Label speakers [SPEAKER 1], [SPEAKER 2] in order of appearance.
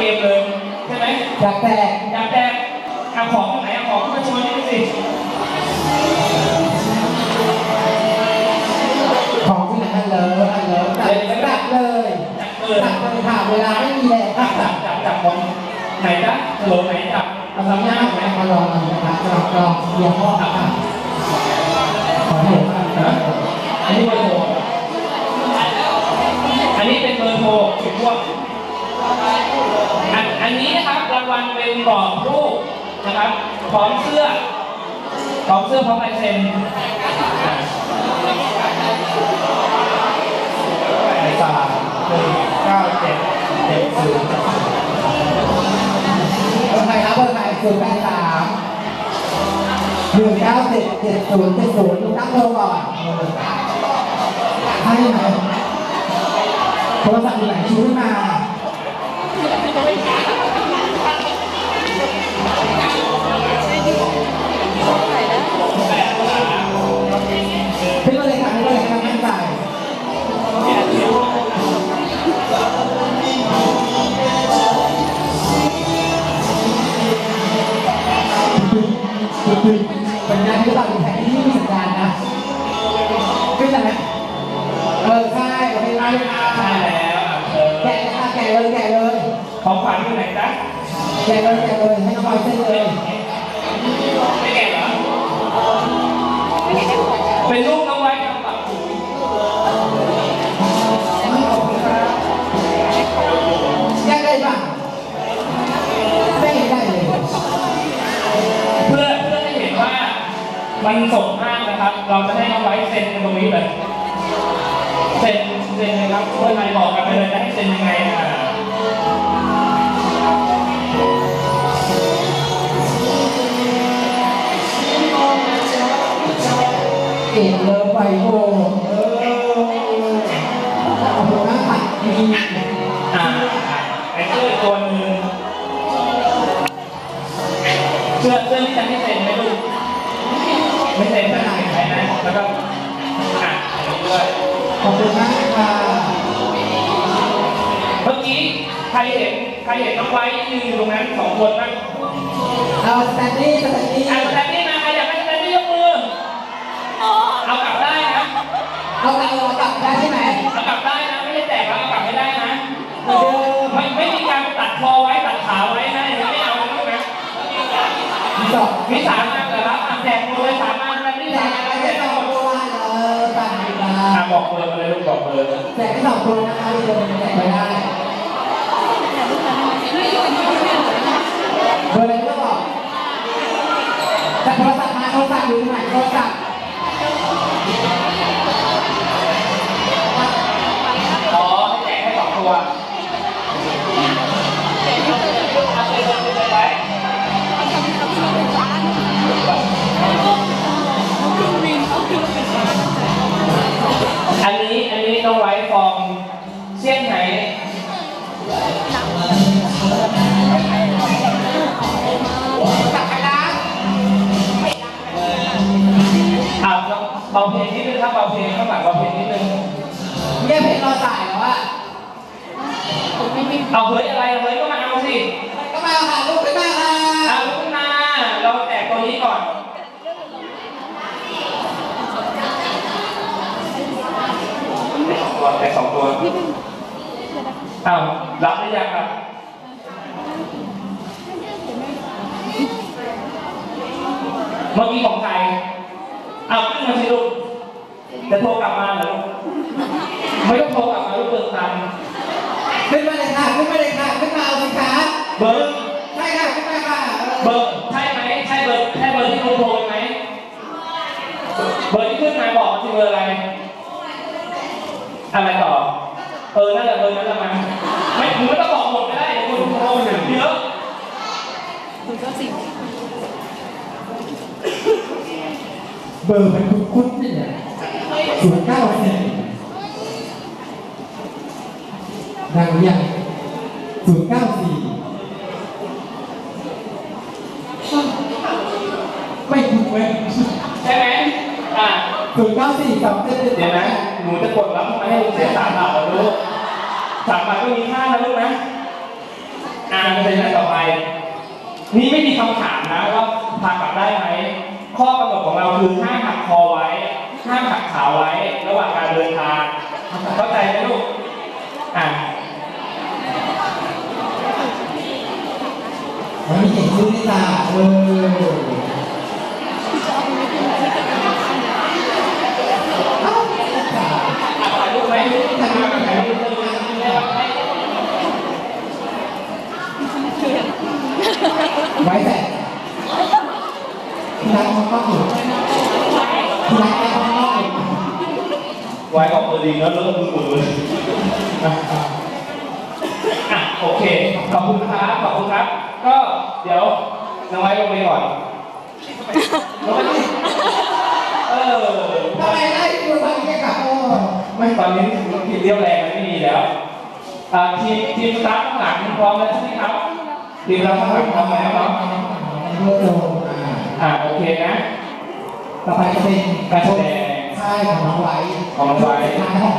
[SPEAKER 1] เกมเลยใช่ไหม
[SPEAKER 2] อยากแตก
[SPEAKER 1] อยากแจกเอาของตรงไหนเอาของขึ้นมาโชว์นิดนึงสิ
[SPEAKER 2] ของที่ไหนอันเลิศอันเลิศตัดเลย
[SPEAKER 1] จับเปิด
[SPEAKER 2] ตัดเลยค่ะเวลาไม่มีแล้ว
[SPEAKER 1] จับจับจับจับของไหนจ๊ะโหลไหนจับ
[SPEAKER 2] เอา
[SPEAKER 1] เอา
[SPEAKER 2] สัญ
[SPEAKER 1] ทำห
[SPEAKER 2] ญา
[SPEAKER 1] น้า
[SPEAKER 2] ณ
[SPEAKER 1] ไหม
[SPEAKER 2] มาลองกันนะคะลองลองเรียงข้อค่ะขอเห็น
[SPEAKER 1] ฮะอันนี้เบอร์โทรอัน นะครับรางวัลเป็นกรอบรูปนะครับพร้อมเสื้อพร้อมเสื้อพร้อมลายเซ็นอะ
[SPEAKER 3] สามหนึ่งเก้าเจ็ดเจ็ดศูนย์
[SPEAKER 2] เบอร์ใครครับเบอร์ใครศูนย์แปดสามหนึ่งเก้าเจ็ดเจ็ดศูนย์เจ็ดศูนย์ตั้งโทรก่อนให้ไหมโทรศัพท์อยู่ไหนชี้ขึ้นมา สัญญาณที่เราอยู่แถวที่นี่มีสัญญาณนะขึ้นเลยไหมเออใช่โอเคไล่
[SPEAKER 1] ใช่แล้วอะเออ
[SPEAKER 2] แกะเลยค่ะแกะเลยแกะเลย
[SPEAKER 1] ของขวัญอยู่ไหนจ๊ะ
[SPEAKER 2] แกะเลยแกะเลยให้น้องบอยเส้นเลย
[SPEAKER 1] ไม่แก่เหรอเป็นลูกน้อง สมมากนะครับ เราจะให้น้องไว้เซ็นตรงนี้เลยเซ็นเซ็นเลยครับเพื่อนนายบอกกันไปเลยจะให้เซ็นยังไงอะ
[SPEAKER 2] เอ็นเลิฟไฟโอ้เออขอบคุณมากค่ะมี
[SPEAKER 1] อ่าไอ้เสื้อตัวหนึงเสื้อเสื้อที่จะให้เซ็นไหมลูก นะแล้วก็อะอย่างนี้ด้วย
[SPEAKER 2] ขอบคุณมากค่ะ
[SPEAKER 1] เมื่อกี้ใครเห็นใครเห็นน้องไว้ยืนอยู่ตรงนั้นสองคนบ้าง
[SPEAKER 2] เอาสแตนดี้สแตนดี้
[SPEAKER 1] อะสแตนดี้มาใครอยากให้สแตนดี้ยกมือเอากลับได้นะ
[SPEAKER 2] เอากลับเอากลับได้ใช่ไหม
[SPEAKER 1] เอากลับได้นะไม่ได้แจกแล้วเอากลับไม่ได้นะ
[SPEAKER 2] เหมือนเดิม
[SPEAKER 1] ไม่ไม่มีการตัดคอไว้ตัดขาไว้นะอย่างนี้ไม่เอานะลูกนะ
[SPEAKER 2] มีสอง
[SPEAKER 1] มีสาม บอกเบอร์มาเลยลูกบอกเบอร์
[SPEAKER 2] แจกแค่สองตัวนะคะเดี๋ยวมันแจกไปได้เบอร์อะไรก็บอกแต่โทรศัพท์มาโทรศัพท์อยู่ไหนโทรศัพท์
[SPEAKER 1] ไฮ้
[SPEAKER 2] จับไปนะ
[SPEAKER 1] อ่าเบาเพลงนิดนึงครับเบาเพลงข้างหลังเบาเพลงนิดนึง
[SPEAKER 2] เนี่ยเพลงรอสายแล้วอะ
[SPEAKER 1] เอาเฮ้ยอะไรเฮ้ยก็มาเอาสิ
[SPEAKER 2] ก็มาค่ะลูกขึ้นมาค่ะ
[SPEAKER 1] เอาขึ้นมาเราแจกตัวนี้ก่อนตัวแจกสองตัว อ้าวรับหรือยังครับเมื่อกี้ของใครเอาขึ้นมาสิลูกจะโทรกลับมาเหรอลูกไม่ต้องโทรกลับมาลูกเปิดตังค์
[SPEAKER 2] ขึ้นมาเลยค่ะขึ้นมาเลยค่ะขึ้นมาเอาสิคะ
[SPEAKER 1] เบอร์
[SPEAKER 2] ใช่ค่ะขึ้นมาค่ะ
[SPEAKER 1] เบอร์ใช่ไหมใช่เบอร์ใช่เบอร์ที่คุณโทรไหมเบอร์ที่ขึ้นมาบอกคือเบอร์อะไร อะไรต่อ เออนั่นแหละเบอร์นั้นแหละมันไม่คุณไม่ต้องบอกหมดก็ได้เดี๋ยวคุณโทรถึงเยอะ
[SPEAKER 2] เบอร์มันคุ้นๆเนี่ยศูนย์เก้าสี่ดังหรือยังศูนย์เก้าสี่ไม่ถูกเว้ย
[SPEAKER 1] ใช่ไหม
[SPEAKER 2] ศูนย์เก้าสี่สองเจ็ดเจ็ด
[SPEAKER 1] เดี๋ยวนะหนูจะกดรับทำไมให้ลูกเสียสามบาทเหรอลูกสามบาทก็มีค่านะลูกนะอ่าเป็นอะไรต่อไป นี่ไม่มีคำถามนะว่าพากลับได้ไหม ข้อกำหนดของเราคือห้ามหักคอไว้ห้ามหักขาไว้ ระหว่างการเดินทาง เข้าใจไหมลูก อ่า
[SPEAKER 2] มันมีเห็นชื่อนี่ตาเออเอ้าค่ะ
[SPEAKER 1] ถ่ายรูปไหมถ่ายรูปไหมถ่ายรูปไหม
[SPEAKER 2] ไว้แต่ที่รัก มันก็อยู่ที่รักแกมันก็อยู่
[SPEAKER 1] ไว้ออกตัวดีแล้วแล้วก็มือมืออะโอเค ขอบคุณครับ ขอบคุณครับ ก็เดี๋ยวน้องไว้ลงไปก่อนลงไปดิเออ
[SPEAKER 2] ทำไมได้ดูทางนี้กับโอ้
[SPEAKER 1] ไม่ตอนนี้ผิดเรียวแรงมันไม่มีแล้วอ่าทีมทีมสตาฟข้างหลังพร้อมแล้วใช่ไหมครับทีมเราข้างหลังพร้อมแล้วเนาะ
[SPEAKER 2] เพื่อโดนอ่า
[SPEAKER 1] อ่าโอเคนะ
[SPEAKER 2] ต่อไปจะเป็น
[SPEAKER 1] การแสดง
[SPEAKER 2] ใช่ของน้องไว้
[SPEAKER 1] ของน้องไว้
[SPEAKER 2] ท้ายของ